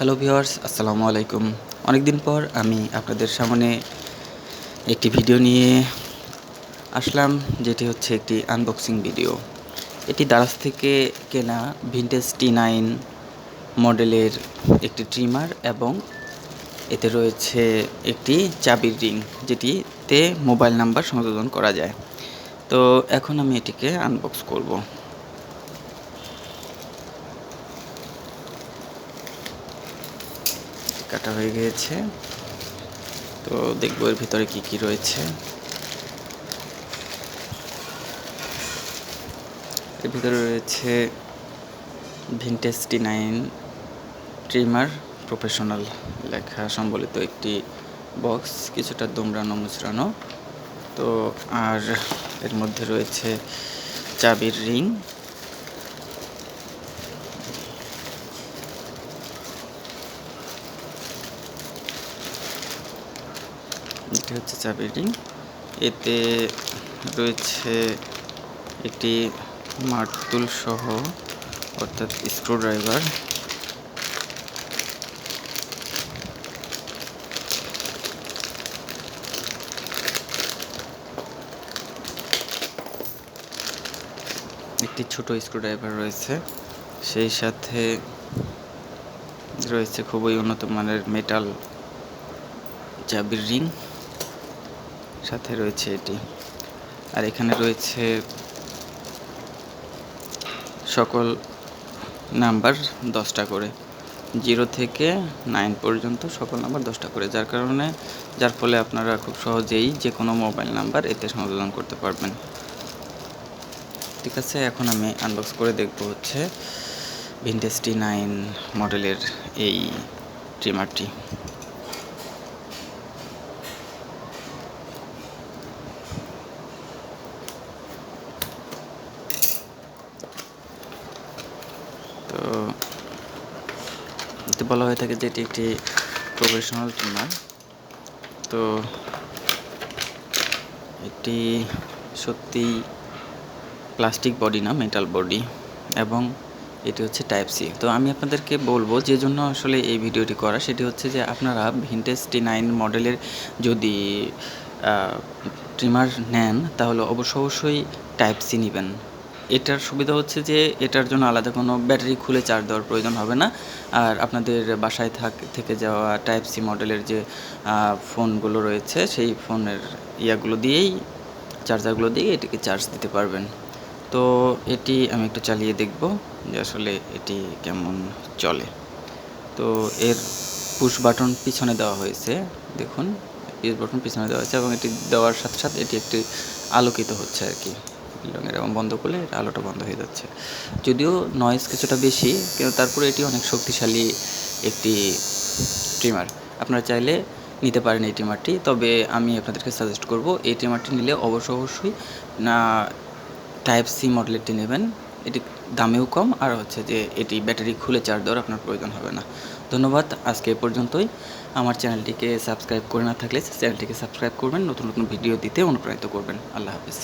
Hello viewers আসসালামু আলাইকুম। অনেক দিন পর আমি আপনাদের সামনে একটি ভিডিও নিয়ে আসলাম, যেটি হচ্ছে একটি আনবক্সিং ভিডিও এটি দারাজ থেকে কেনা ভিনটেজ টি নাইন মডেলের একটি ট্রিমার এবং এতে রয়েছে একটি চাবির রিং যেটিতে মোবাইল নাম্বার সংযোজন করা যায়। তো এখন আমি এটিকে আনবক্স করব। কাটা হয়ে গিয়েছে। তো দেখব এর ভিতরে কি কি রয়েছে। এর ভিতরে রয়েছে vintage T nine trimmer professional লেখা, সম্বলিত একটি বক্স কিছুটা দুমড়ানো, মুচড়ানো। তো আর এর মধ্যে রয়েছে চাবির রিং এটি হচ্ছে চাবির রিং এতে রয়েছে একটি মার্তুল সহ, অর্থাৎ স্ক্রুড্রাইভার। একটি ছোট স্ক্রুড্রাইভার রয়েছে। সেই সাথে রয়েছে খুবই উন্নত মানের মেটাল চাবির রিং। সাথে রয়েছে এটি। আর এখানে রয়েছে সকল নাম্বার দশটা করে। জিরো থেকে নাইন পর্যন্ত সকল নাম্বার দশটা করে। যার কারণে, যার ফলে আপনারা খুব সহজেই যে কোনো মোবাইল নাম্বার এতে সংযোজন করতে পারবেন। ঠিক আছে, এখন আমি আনবক্স করে দেখব হচ্ছে ভিনটেজ টি নাইন মডেলের এই ট্রিমারটি বলা হয়ে থাকে যে এটি একটি প্রফেশনাল ট্রিমার তো এটি সত্যি প্লাস্টিক বডি না, মেটাল বডি, এবং এটি হচ্ছে টাইপ সি। তো আমি আপনাদেরকে বলব যে জন্য আসলে এই ভিডিওটি করা, সেটি হচ্ছে যে আপনারা ভিনটেজ টি নাইন মডেলের যদি ট্রিমার নেন, তাহলে অবশ্য অবশ্যই টাইপ সি নেবেন। এটার সুবিধা হচ্ছে যে এটার জন্য আলাদা কোনো ব্যাটারি খুলে চার্জ দেওয়ার প্রয়োজন হবে না। আর আপনাদের বাসায় থাক, থেকে যাওয়া টাইপ সি মডেলের যে ফোনগুলো রয়েছে, সেই ফোনের ইয়াগুলো দিয়েই চার্জারগুলো দিয়ে এটিকে চার্জ দিতে পারবেন। তো এটি আমি একটু চালিয়ে দেখব যে আসলে এটি কেমন চলে। তো এর পুশ বাটন পিছনে দেওয়া হয়েছে, দেখুন পুশ বাটন পিছনে দেওয়া হয়েছে এবং এটি দেওয়ার সাথে সাথে এটি একটি আলোকিত হচ্ছে আর কি। রঙের এবং বন্ধ করলে আলোটা বন্ধ হয়ে যাচ্ছে। যদিও নয়েজ কিছুটা বেশি, কিন্তু তারপরে এটি অনেক শক্তিশালী একটি ট্রিমার আপনারা চাইলে নিতে পারেন এই ট্রিমারটি তবে আমি আপনাদেরকে সাজেস্ট করব, এই ট্রিমারটি নিলে অবশ্য অবশ্যই না টাইপ সি মডেলেরটি নেবেন। এটি দামেও কম, আর হচ্ছে যে এটি ব্যাটারি খুলে চার্জ দেওয়ার আপনার প্রয়োজন হবে না। ধন্যবাদ, আজকে এ পর্যন্তই। আমার চ্যানেলটিকে সাবস্ক্রাইব করে না থাকলে, চ্যানেলটিকে সাবস্ক্রাইব করবেন, নতুন নতুন ভিডিও দিতে অনুপ্রাণিত করবেন। আল্লাহ হাফিজ।